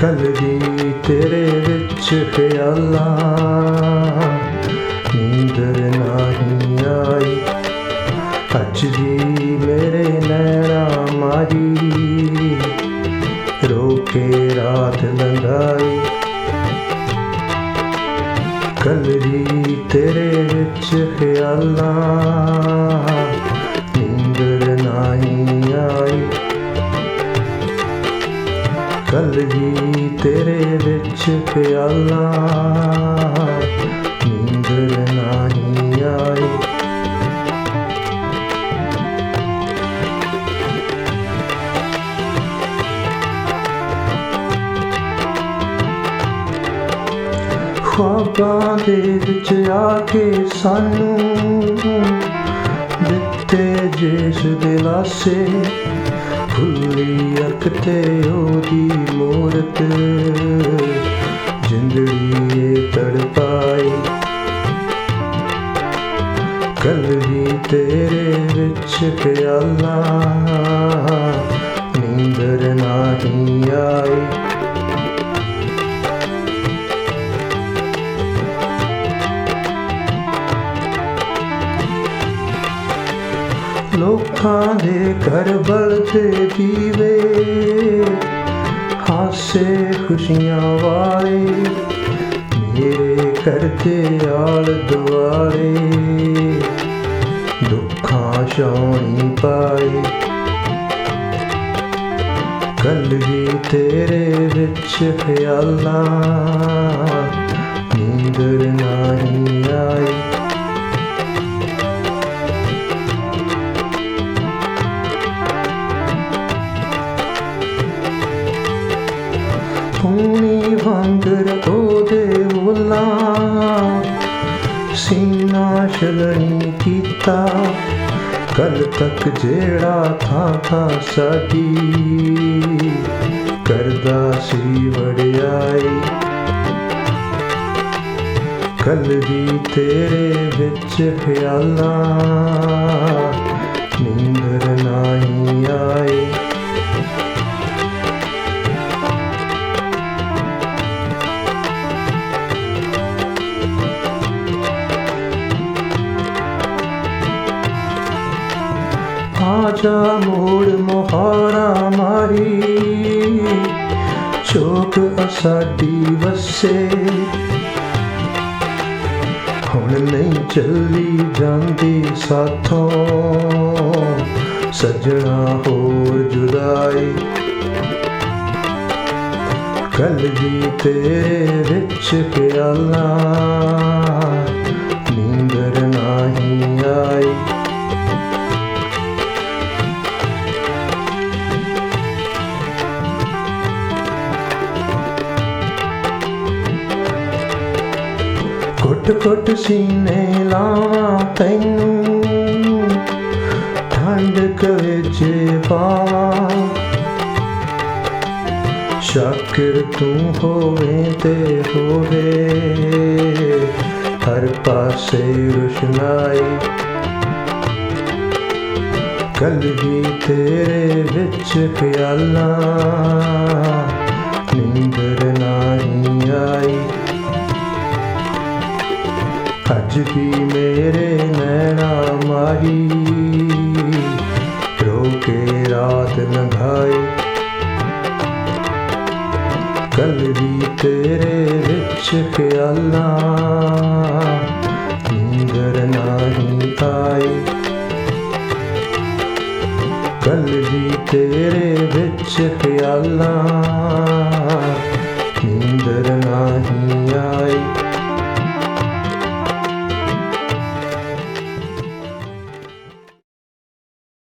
ਕੱਲ ਤੇਰੇ ਵਿੱਚ ਖਿਆਲਾਂ, ਨੀਂਦਰ ਨਹੀਂ ਆਈ। ਅੱਜ ਦੀ ਮੇਰੇ ਨੈਣਾ ਮਾਰੀ ਰੋਕੇ ਰਾਤ ਲੰਘਾਈ ਕੱਲ ਤੇਰੇ ਵਿੱਚ ਖਿਆਲਾਂ ਨੀਂਦਰ ਨਹੀਂ ਆਈ। ਕੱਲ ਤੇਰੇ ਵਿੱਚ ਪਿਆਲਾ ਖੁਆਬਾਂ ਦੇ ਵਿੱਚ ਆ ਕੇ ਸਾਨੂੰ ਦਿੱਤੇ ਜਿਸ ਦਿਲਾਸੇ ਭੁੱਲੀ ਅੱਖ ਤੇ ਉਹਦੀ ਮੂਰਤ ਜਿੰਦੜੀ ਏ ਤੜਪਾਈ। ਕੱਲ ਵੀ ਤੇਰੇ ਵਿੱਚ ਪਿਆਲਾ, ਨੀਂਦਰ ਨਹੀਂ ਆਈ। ਲੋਕਾਂ ਦੇ ਘਰ ਬਲਦੇ ਦੀਵੇ ਹਾਸੇ ਖੁਸ਼ੀਆਂ ਵਾਲੇ, ਮੇਰੇ ਘਰ ਦੇ ਆਲ ਦੁਆਲੇ, ਦੁੱਖਾਂ ਛਾਉਣੀ ਪਾਈ ਕੱਲ ਵੀ ਤੇਰੇ ਵਿੱਚ ਖਿਆਲਾਂ ਸੋਹਣੀ ਵਾਂਗਰ ਉਹਦੇ ਬੋਲਾਂ ਸੀਨਾ ਛਲਣੀ ਕੀਤਾ, ਕੱਲ ਤੱਕ ਜਿਹੜਾ ਥਾਂ ਥਾਂ ਸਾਡੀ। ਕਰਦਾ ਸੀ ਵੜਿਆਈ ਕੱਲ ਵੀ ਤੇਰੇ ਵਿੱਚ ਖਿਆਲਾਂ ਆਜਾ ਮੋੜ ਮੋਹਾਰਾ ਮਾਰੀ। ਚੋਕ ਅਸਾਡੀ ਵਸੇ। ਹੁਣ ਨਹੀਂ ਚੱਲੀ ਜਾਂਦੀ ਸਾਥੋਂ। ਸਜਣਾ ਹੋਰ ਜੁਦਾਈ। ਕੱਲ ਵੀ ਤੇਰੇ ਵਿੱਚ ਖਿਆਲਾਂ ਨੀਂਦਰ ਨਹੀਂ ਆਈ। ਘੁੱਟ ਘੁੱਟ ਸੀਨੇ ਲਾਵਾਂ ਤੈਨੂੰ। ਠੰਡ ਕਵੇਚੇ ਪਾਵਾਂ। ਸ਼ਾਕਿਰ ਤੂੰ ਹੋਵੇਂ ਤੇ ਹੋਵੇ। ਹਰ ਪਾਸੇ ਰੁਸ਼ਨਾਈ। ਕੱਲ ਵੀ ਤੇਰੇ ਵਿੱਚ ਖਿਆਲਾਂ ਮੁਝ ਮੇਰੇ ਨੈਣਾ ਮਾਹੀ? ਰੋ ਕੇ ਰਾਤ ਲੰਘਾਈ ਕਲ ਵੀ ਤੇਰੇ ਵਿੱਚ ਪਿਆਲਾ, ਨੀਂਦਰ ਨਹੀਂ ਆਈ ਕਲ ਵੀ ਤੇਰੇ ਵਿੱਚ ਪਿਆਲਾ, ਨੀਂਦਰ ਨਹੀਂ